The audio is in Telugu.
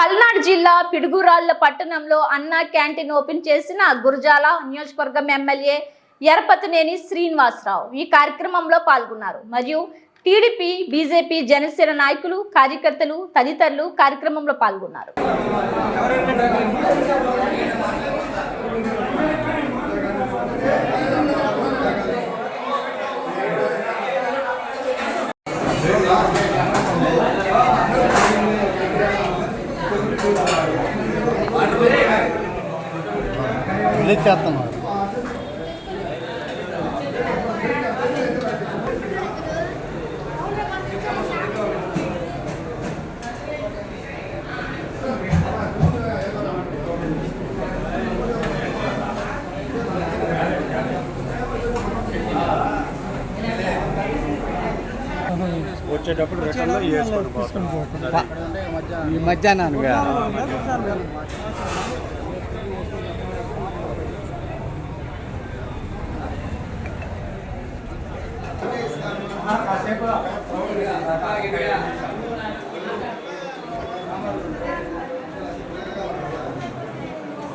పల్నాడు జిల్లా పిడుగురాళ్ళ పట్టణంలో అన్నా క్యాంటీన్ ఓపెన్ చేసిన గురజాల నియోజకవర్గం ఎమ్మెల్యే ఎరపతినేని శ్రీనివాసరావు ఈ కార్యక్రమంలో పాల్గొన్నారు. మరియు టీడీపీ బీజేపీ జనసేన నాయకులు కార్యకర్తలు తదితరులు కార్యక్రమంలో పాల్గొన్నారు. రిలీజ్ చేస్తున్నాం వచ్చేటప్పుడు రిటర్న్లో వేసుకొని పోతాం ఈ మధ్యాహ్నానికి. కాసేపు.